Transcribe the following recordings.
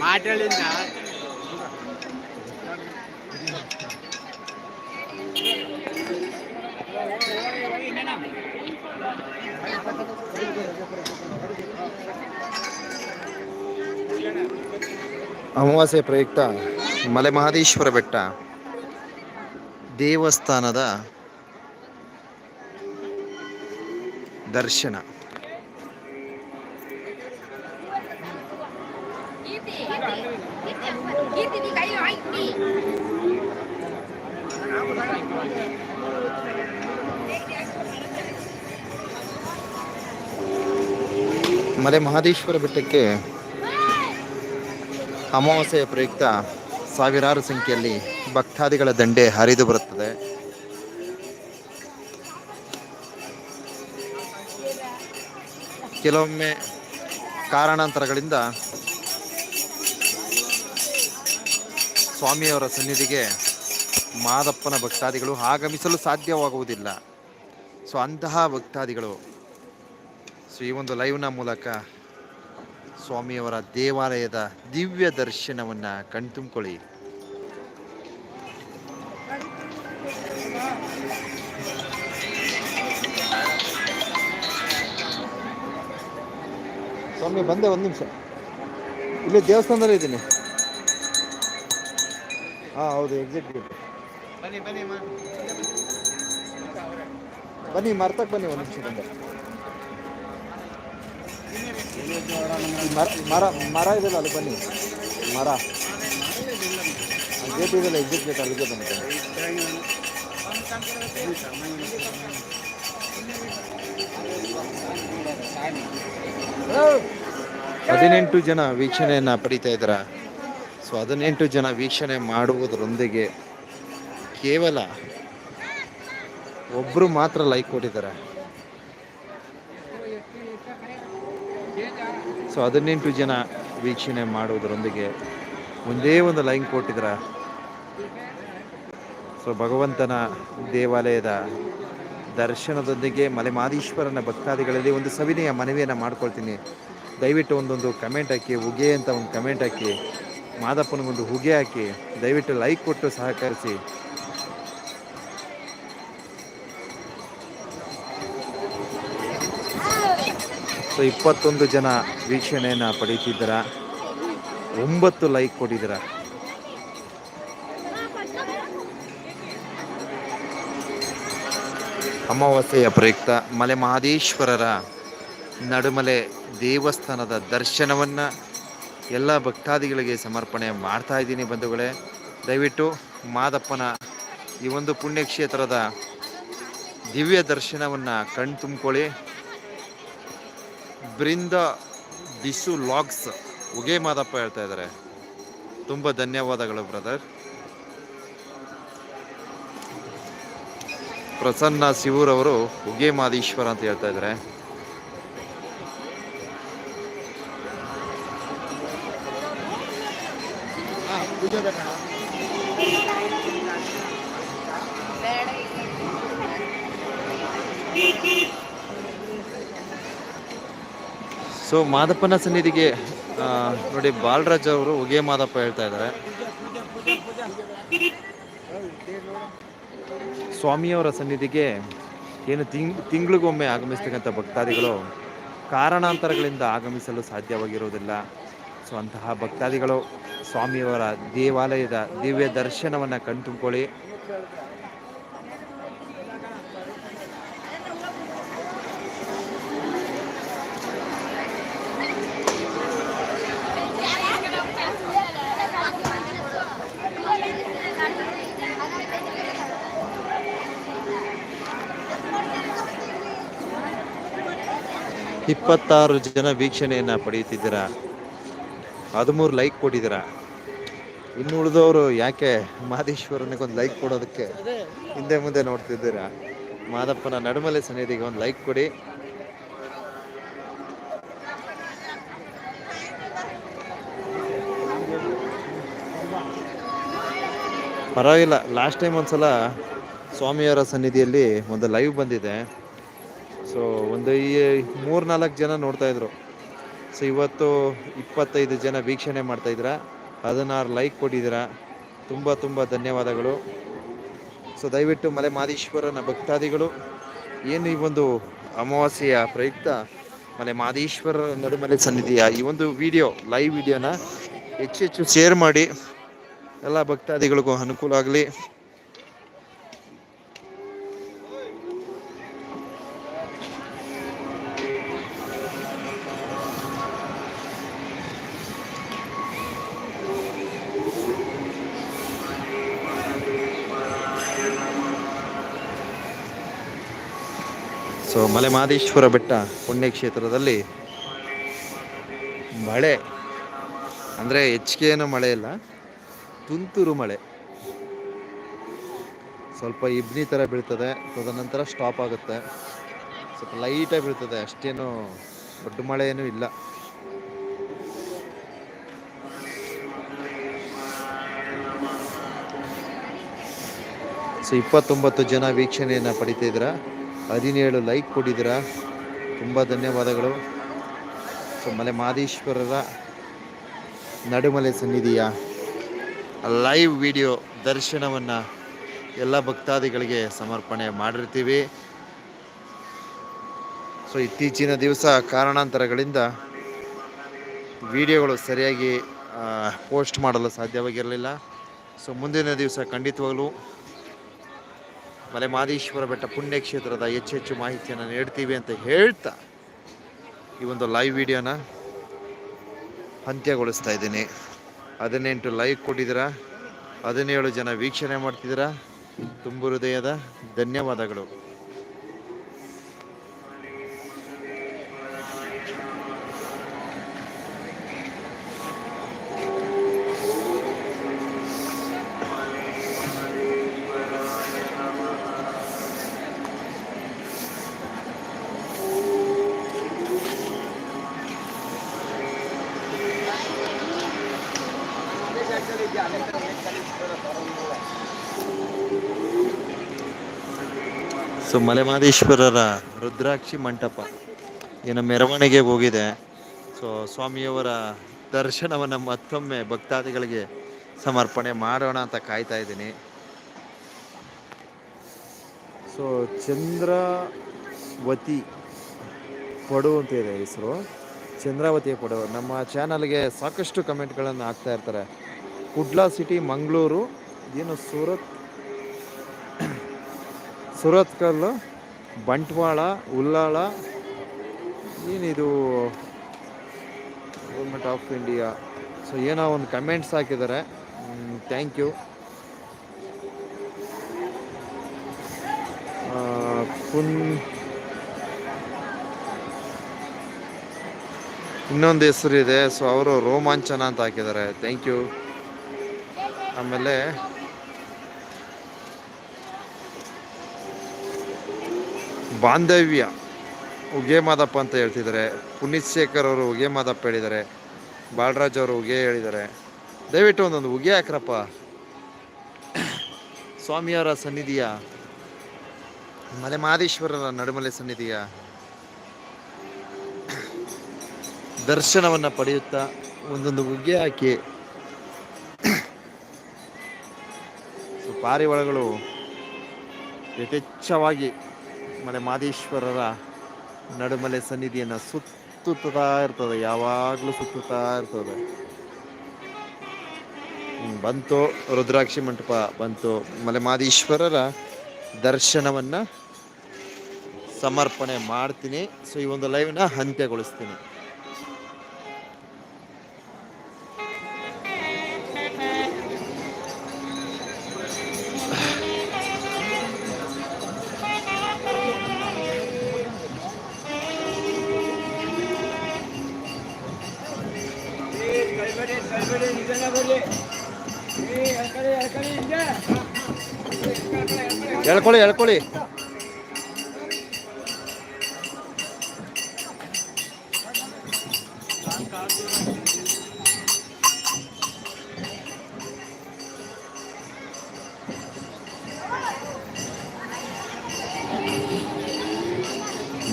మాట్లాడిందా ಅಮಾವಾಸ್ಯೆ ಪ್ರಯುಕ್ತ ಮಲೆ ಮಹದೇಶ್ವರ ಬೆಟ್ಟ. ದೇವಸ್ಥಾನದ ದರ್ಶನ. ಮಲೆ ಮಹದೇಶ್ವರ ಬೆಟ್ಟಕ್ಕೆ ಅಮಾವಾಸ್ಯೆಯ ಪ್ರಯುಕ್ತ ಸಾವಿರಾರು ಸಂಖ್ಯೆಯಲ್ಲಿ ಭಕ್ತಾದಿಗಳ ದಂಡೆ ಹರಿದು ಬರುತ್ತದೆ. ಕೆಲವೊಮ್ಮೆ ಕಾರಣಾಂತರಗಳಿಂದ ಸ್ವಾಮಿಯವರ ಸನ್ನಿಧಿಗೆ ಮಾದಪ್ಪನ ಭಕ್ತಾದಿಗಳು ಆಗಮಿಸಲು ಸಾಧ್ಯವಾಗುವುದಿಲ್ಲ. ಸೊ ಅಂತಹ ಭಕ್ತಾದಿಗಳು ಸೊ ಈ ಒಂದು ಲೈವ್ನ ಮೂಲಕ ಸ್ವಾಮಿಯವರ ದೇವಾಲಯದ ದಿವ್ಯ ದರ್ಶನವನ್ನು ಕಣ್ತುಂಬಿಕೊಳ್ಳಿ. ಸ್ವಾಮಿ ಬಂದೆ ಒಂದು ನಿಮಿಷ. ಇಲ್ಲಿ ದೇವಸ್ಥಾನದಲ್ಲಿ ಇದ್ದೀನಿ. ಹಾಂ ಹೌದು ಎಕ್ಸಿಟ್ ಗೇಟ್ ಬನ್ನಿ ಬನ್ನಿ. ಬನ್ನಿ ಮರ್ತಕ್ಕೆ ಬನ್ನಿ ಒಂದು ನಿಮಿಷ ಬಂದೆ. ಮರ ಮರ ಮರ ಇದೆಯಲ್ಲ ಅಲ್ಲಿ ಬನ್ನಿ. ಮರ. ಗೇಟ್ ಇದೆಯಲ್ಲ ಎಕ್ಸಿಟ್ ಗೇಟ್ ಅಲ್ಲಿಗೆ ಬನ್ನಿ. ಹದಿನೆಂಟು ಜನ ವೀಕ್ಷಣೆಯನ್ನು ಪಡಿತಾ ಇದ್ದಾರೆ? ಸೊ ಹದಿನೆಂಟು ಜನ ವೀಕ್ಷಣೆ ಮಾಡುವುದರೊಂದಿಗೆ ಕೇವಲ ಒಬ್ಬರು ಮಾತ್ರ ಲೈಕ್ ಕೊಟ್ಟಿದ್ದಾರೆ. ಸೊ ಹದಿನೆಂಟು ಜನ ವೀಕ್ಷಣೆ ಮಾಡುವುದರೊಂದಿಗೆ ಒಂದೇ ಒಂದು ಲೈನ್ ಕೊಟ್ಟಿದ್ರ ಸೊ ಭಗವಂತನ ದೇವಾಲಯದ ದರ್ಶನದೊಂದಿಗೆ ಮಲೆಮಾದೀಶ್ವರನ ಭಕ್ತಾದಿಗಳಲ್ಲಿ ಒಂದು ಸವಿನಯ ಮನವಿಯನ್ನು ಮಾಡ್ಕೊಳ್ತೀನಿ. ದಯವಿಟ್ಟು ಒಂದೊಂದು ಕಮೆಂಟ್ ಹಾಕಿ ಉಗೆ ಅಂತ ಒಂದು ಕಮೆಂಟ್ ಹಾಕಿ, ಮಾದಪ್ಪನಿಗೊಂದು ಹುಗೆ ಹಾಕಿ, ದಯವಿಟ್ಟು ಲೈಕ್ ಕೊಟ್ಟು ಸಹಕರಿಸಿ. ಸೊ, ಇಪ್ಪತ್ತೊಂದು ಜನ ವೀಕ್ಷಣೆಯನ್ನು ಪಡೀತಿದ್ದೀರ ಒಂಬತ್ತು ಲೈಕ್ ಕೊಟ್ಟಿದ್ದೀರ. ಅಮಾವಾಸ್ಯೆಯ ಪ್ರಯುಕ್ತ ಮಲೆ ಮಹಾದೇಶ್ವರರ ನಡುಮಲೆ ದೇವಸ್ಥಾನದ ದರ್ಶನವನ್ನು ಎಲ್ಲ ಭಕ್ತಾದಿಗಳಿಗೆ ಸಮರ್ಪಣೆ ಮಾಡ್ತಾ ಇದ್ದೀನಿ ಬಂಧುಗಳೇ. ದಯವಿಟ್ಟು ಮಾದಪ್ಪನ ಈ ಒಂದು ಪುಣ್ಯಕ್ಷೇತ್ರದ ದಿವ್ಯ ದರ್ಶನವನ್ನು ಕಣ್ ದಿಸು ಬಿಸು ಲಾಗ್ಸ್. ಉಗೆ ಮಾದಪ್ಪ ಹೇಳ್ತಾ ಇದ್ದಾರೆ. ತುಂಬ ಧನ್ಯವಾದಗಳು, ಬ್ರದರ್. ಪ್ರಸನ್ನ ಸಿವೂರ್ ಅವರು ಉಗೆ ಮಾದೀಶ್ವರ ಅಂತ ಹೇಳ್ತಾ ಇದ್ದಾರೆ. ಸೊ ಮಾದಪ್ಪನ ಸನ್ನಿಧಿಗೆ ನೋಡಿ, ಬಾಲರಾಜ್ ಅವರು ಉಗೆ ಮಾದಪ್ಪ ಹೇಳ್ತಾ ಇದ್ದಾರೆ. ಸ್ವಾಮಿಯವರ ಸನ್ನಿಧಿಗೆ ಏನು ತಿಂಗ್, ತಿಂಗಳಿಗೊಮ್ಮೆ ಆಗಮಿಸ್ತಕ್ಕಂಥ ಭಕ್ತಾದಿಗಳು ಕಾರಣಾಂತರಗಳಿಂದ ಆಗಮಿಸಲು ಸಾಧ್ಯವಾಗಿರುವುದಿಲ್ಲ. ಸೊ ಅಂತಹ ಭಕ್ತಾದಿಗಳು ಸ್ವಾಮಿಯವರ ದೇವಾಲಯದ ದಿವ್ಯ ದರ್ಶನವನ್ನು ಕಣ್ತುಂಬಿಕೊಳ್ಳಿ ಇಪ್ಪತ್ತಾರು ಜನ ವೀಕ್ಷಣೆಯನ್ನು ಪಡೆಯುತ್ತಿದ್ದೀರಾ? ಹದಿಮೂರು ಲೈಕ್ ಕೊಟ್ಟಿದ್ದೀರಾ? ಇನ್ನು ಉಳಿದವರು ಯಾಕೆ ಮಹದೇಶ್ವರನಿಗೊಂದು ಲೈಕ್ ಕೊಡೋದಕ್ಕೆ ಹಿಂದೆ ಮುಂದೆ ನೋಡ್ತಿದ್ದೀರಾ? ಮಾದಪ್ಪನ ನಡುಮಲೆ ಸನ್ನಿಧಿಗೆ ಒಂದು ಲೈಕ್ ಕೊಡಿ. ಪರವಾಗಿಲ್ಲ ಲಾಸ್ಟ್ ಟೈಮ್ ಒಂದ್ಸಲ ಸ್ವಾಮಿಯವರ ಸನ್ನಿಧಿಯಲ್ಲಿ ಒಂದು ಲೈವ್ ಬಂದಿದೆ. ಸೊ ಒಂದು ಈ ಮೂರು ನಾಲ್ಕು ಜನ ನೋಡ್ತಾ ಇದ್ರು. ಸೊ ಇವತ್ತು ಇಪ್ಪತ್ತೈದು ಜನ ವೀಕ್ಷಣೆ ಮಾಡ್ತಾ ಇದ್ರ. ಹದಿನಾರು ಲೈಕ್ ಕೊಟ್ಟಿದ್ದೀರಾ ತುಂಬ ತುಂಬ ಧನ್ಯವಾದಗಳು. ಸೊ ದಯವಿಟ್ಟು ಮಲೆ ಮಾದೇಶ್ವರನ ಭಕ್ತಾದಿಗಳು, ಏನು ಈ ಒಂದು ಅಮಾವಾಸ್ಯೆಯ ಪ್ರಯುಕ್ತ ಮಲೆ ಮಾದೇಶ್ವರ ನಡುಮಲೆ ಸನ್ನಿಧಿಯ ಈ ಒಂದು ವಿಡಿಯೋ ಲೈವ್ ವಿಡಿಯೋನ ಹೆಚ್ಚು ಹೆಚ್ಚು ಶೇರ್ ಮಾಡಿ. ಎಲ್ಲ ಭಕ್ತಾದಿಗಳಿಗೂ ಅನುಕೂಲ ಆಗಲಿ. ಸೊ ಮಲೆ ಮಾದೇಶ್ವರ ಬೆಟ್ಟ ಪುಣ್ಯಕ್ಷೇತ್ರದಲ್ಲಿ ಮಳೆ, ಅಂದರೆ ಏನು ಮಳೆ ಇಲ್ಲ, ತುಂತುರು ಮಳೆ. ಸ್ವಲ್ಪ ಇಬ್ನಿ ಥರ ಬೀಳ್ತದೆ ತದನಂತರ ಸ್ಟಾಪ್ ಆಗುತ್ತೆ. ಸ್ವಲ್ಪ ಲೈಟಾಗಿ ಬೀಳ್ತದೆ, ಅಷ್ಟೇನು ದೊಡ್ಡ ಮಳೆ ಏನೂ ಇಲ್ಲ. ಸೊ ಇಪ್ಪತ್ತೊಂಬತ್ತು ಜನ ವೀಕ್ಷಣೆಯನ್ನು ಪಡಿತಿದ್ದೀರಾ ಹದಿನೇಳು ಲೈಕ್ ಕೊಟ್ಟಿದ್ದೀರಾ. ತುಂಬ ಧನ್ಯವಾದಗಳು. ಸೊ, ಮಲೆ ಮಾದೇಶ್ವರರ ನಡುಮಲೆ ಸನ್ನಿಧಿಯ ಲೈವ್ ವಿಡಿಯೋ ದರ್ಶನವನ್ನು ಎಲ್ಲ ಭಕ್ತಾದಿಗಳಿಗೆ ಸಮರ್ಪಣೆ ಮಾಡಿರ್ತೀವಿ. ಸೊ, ಇತ್ತೀಚಿನ ದಿವಸ ಕಾರಣಾಂತರಗಳಿಂದ ವಿಡಿಯೋಗಳು ಸರಿಯಾಗಿ ಪೋಸ್ಟ್ ಮಾಡಲು ಸಾಧ್ಯವಾಗಿರಲಿಲ್ಲ. ಸೊ, ಮುಂದಿನ ದಿವಸ ಖಂಡಿತವಾಗಲೂ ಮಲೆ ಮಾದೇಶ್ವರ ಬೆಟ್ಟ ಪುಣ್ಯಕ್ಷೇತ್ರದ ಹೆಚ್ಚು ಹೆಚ್ಚು ಮಾಹಿತಿಯನ್ನು ನೀಡ್ತೀವಿ ಅಂತ ಹೇಳ್ತಾ ಈ ಒಂದು ಲೈವ್ ವಿಡಿಯೋನ ಅಂತ್ಯಗೊಳಿಸ್ತಾ ಇದ್ದೀನಿ. ಹದಿನೆಂಟು ಲೈಕ್ ಕೊಟ್ಟಿದ್ದೀರಾ? ಹದಿನೇಳು ಜನ ವೀಕ್ಷಣೆ ಮಾಡ್ತಿದ್ದೀರಾ? ತುಂಬ ಹೃದಯದ ಧನ್ಯವಾದಗಳು. ಸೊ ಮಲೆಮಹದೇಶ್ವರರ ರುದ್ರಾಕ್ಷಿ ಮಂಟಪ ಏನು ಮೆರವಣಿಗೆ ಹೋಗಿದೆ. ಸೊ ಸ್ವಾಮಿಯವರ ದರ್ಶನವನ್ನು ಮತ್ತೊಮ್ಮೆ ಭಕ್ತಾದಿಗಳಿಗೆ ಸಮರ್ಪಣೆ ಮಾಡೋಣ ಅಂತ ಕಾಯ್ತಾ ಇದ್ದೀನಿ. ಸೊ ಚಂದ್ರವತಿ ಪಡು ಅಂತ ಇದೆ ಹೆಸರು. ಚಂದ್ರಾವತಿಯ ಪಡು. ನಮ್ಮ ಚಾನಲ್ಗೆ ಸಾಕಷ್ಟು ಕಮೆಂಟ್ಗಳನ್ನು ಹಾಕ್ತಾ ಇರ್ತಾರೆ. ಕುಡ್ಲಾ ಸಿಟಿ, ಮಂಗಳೂರು, ಏನು ಸೂರತ್ ಸುರತ್ಕಲ್ಲು ಬಂಟ್ವಾಳ ಉಲ್ಲಾಳ ಏನಿದು ಗೌರ್ಮೆಂಟ್ ಆಫ್ ಇಂಡಿಯಾ ಸೊ ಏನೋ ಒಂದು ಕಮೆಂಟ್ಸ್ ಹಾಕಿದ್ದಾರೆ. ಥ್ಯಾಂಕ್ ಯು ಪುನ್, ಇನ್ನೊಂದು ಹೆಸರು ಇದೆ ಸೊ ಅವರು ರೋಮಾಂಚನ ಅಂತ ಹಾಕಿದ್ದಾರೆ. ಥ್ಯಾಂಕ್ ಯು ಆಮೇಲೆ ಬಾಂಧವ್ಯ ಉಗೆ ಮಾದಪ್ಪ ಅಂತ ಹೇಳ್ತಿದ್ದಾರೆ. ಪುನೀತ್ ಶೇಖರ್ ಅವರು ಉಗೆ ಮಾದಪ್ಪ ಹೇಳಿದ್ದಾರೆ. ಬಾಲರಾಜ್ ಅವರು ಉಗೆ ಹೇಳಿದ್ದಾರೆ. ದಯವಿಟ್ಟು ಒಂದೊಂದು ಉಗೆ ಹಾಕ್ರಪ್ಪ. ಸ್ವಾಮಿಯವರ ಸನ್ನಿಧಿಯ ಮಲೆ ಮಹದೇಶ್ವರರ ನಡುಮಲೆ ಸನ್ನಿಧಿಯ ದರ್ಶನವನ್ನು ಪಡೆಯುತ್ತಾ ಒಂದೊಂದು ಉಗ್ಗೆ ಹಾಕಿ ಪಾರಿವಾಳಗಳು ಯಥೇಚ್ಛವಾಗಿ ಮಲೆ ಮಾದೇಶ್ವರರ ನಡುಮಲೆ ಸನ್ನಿಧಿಯನ್ನು ಸುತ್ತುತ್ತಾ ಇರ್ತದೆ, ಯಾವಾಗಲೂ ಸುತ್ತುತ್ತಾ ಇರ್ತದೆ. ಬಂತು ರುದ್ರಾಕ್ಷಿ ಮಂಟಪ, ಬಂತು ಮಲೆ ಮಾದೇಶ್ವರರ ದರ್ಶನವನ್ನು ಸಮರ್ಪಣೆ ಮಾಡ್ತೀನಿ. ಸೊ ಈ ಒಂದು ಲೈವ್ನ ಅಂತ್ಯಗೊಳಿಸ್ತೀನಿ. ಎಳ್ಕೊಳ್ಳಿ ಎಳ್ಕೊಳ್ಳಿ.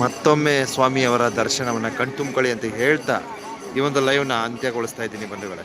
ಮತ್ತೊಮ್ಮೆ ಸ್ವಾಮಿಯವರ ದರ್ಶನವನ್ನು ಕಣ್ತುಂಬ್ಕೊಳ್ಳಿ ಅಂತ ಹೇಳ್ತಾ ಈ ಒಂದು ಲೈವ್ನ ಅಂತ್ಯಗೊಳಿಸ್ತಾ ಇದ್ದೀನಿ ಬಂಧುಗಳೇ.